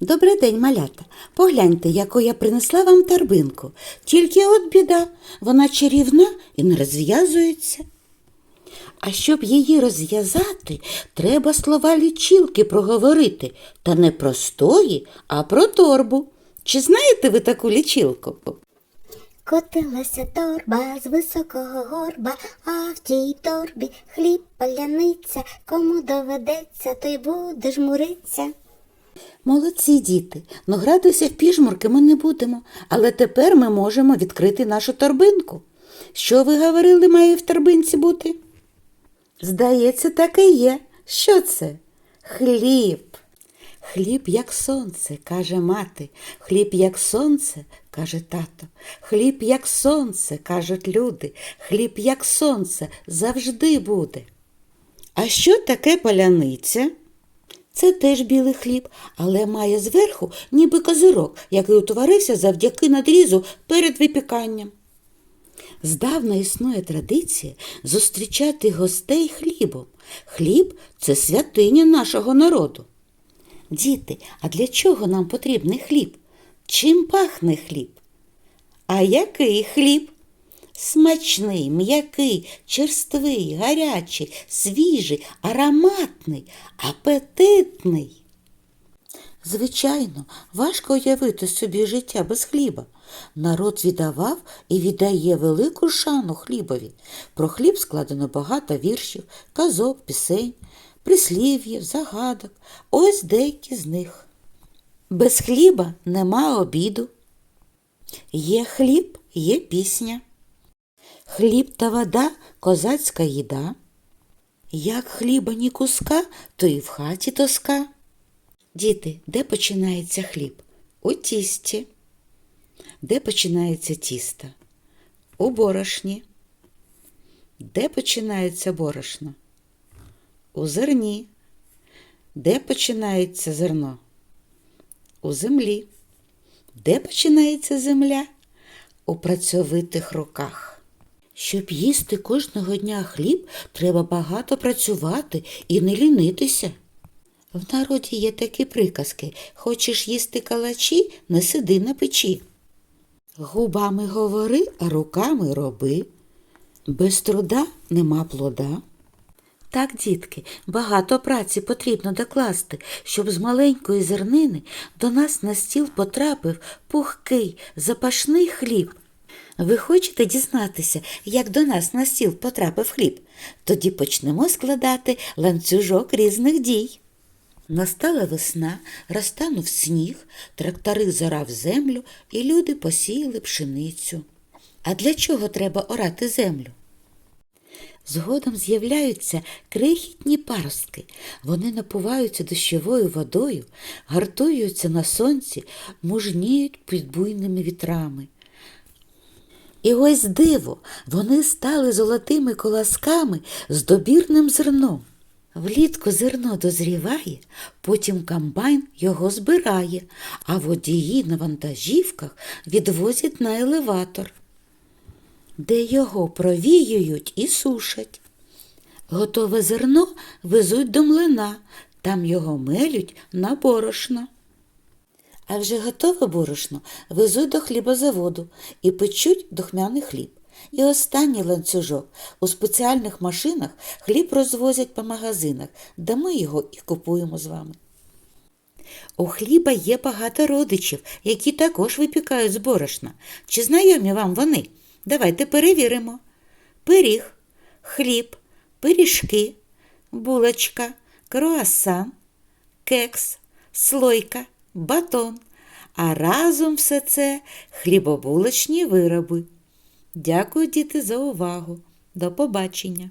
Добрий день, малята. Погляньте, яку я принесла вам торбинку. Тільки от біда, вона чарівна і не розв'язується. А щоб її розв'язати, треба слова лічилки проговорити, та не простої, а про торбу. Чи знаєте ви таку лічилку? Котилася торба з високого горба, а в тій торбі хліб паляниця. Кому доведеться, той буде жмуриться. Молодці діти, но гратися в піжмурки ми не будемо, але тепер ми можемо відкрити нашу торбинку. Що ви говорили, має в торбинці бути? Здається, так і є. Що це? Хліб. Хліб, як сонце, каже мати, хліб, як сонце, каже тато, хліб, як сонце, кажуть люди, хліб, як сонце, завжди буде. А що таке паляниця? Це теж білий хліб, але має зверху ніби козирок, який утворився завдяки надрізу перед випіканням. Здавна існує традиція зустрічати гостей хлібом. Хліб це святиня нашого народу. Діти, а для чого нам потрібний хліб? Чим пахне хліб? А який хліб? Смачний, м'який, черствий, гарячий, свіжий, ароматний, апетитний. Звичайно, важко уявити собі життя без хліба. Народ віддавав і віддає велику шану хлібові. Про хліб складено багато віршів, казок, пісень, прислів'їв, загадок. Ось деякі з них. Без хліба нема обіду. Є хліб, є пісня. Хліб та вода козацька їда. Як хліба ні куска, то і в хаті тоска. Діти, де починається хліб? У тісті. Де починається тісто? У борошні. Де починається борошно? У зерні. Де починається зерно? У землі. Де починається земля? У працьовитих руках. Щоб їсти кожного дня хліб, треба багато працювати і не лінитися. В народі є такі приказки хочеш їсти калачі, не сиди на печі. Губами говори, а руками роби. Без труда нема плода. Так, дітки, багато праці потрібно докласти, щоб з маленької зернини до нас на стіл потрапив пухкий, запашний хліб. Ви хочете дізнатися, як до нас на стіл потрапив хліб? Тоді почнемо складати ланцюжок різних дій. Настала весна, розтанув сніг, трактори зорав землю, і люди посіяли пшеницю. А для чого треба орати землю? Згодом з'являються крихітні паростки. Вони напуваються дощовою водою, гартуються на сонці, мужніють під буйними вітрами. І ось диво, вони стали золотими колосками з добірним зерном. Влітку зерно дозріває, потім комбайн його збирає, а водії на вантажівках відвозять на елеватор, де його провіюють і сушать. Готове зерно везуть до млина, там його мелють на борошно. А вже готове борошно везуть до хлібозаводу і печуть духмяний хліб. І останній ланцюжок. У спеціальних машинах хліб розвозять по магазинах, де ми його і купуємо з вами. У хліба є багато родичів, які також випікають з борошна. Чи знайомі вам вони? Давайте перевіримо. Пиріг, хліб, пиріжки, булочка, круасан, кекс, слойка, батон. А разом все це хлібобулочні вироби. Дякую, діти, за увагу. До побачення!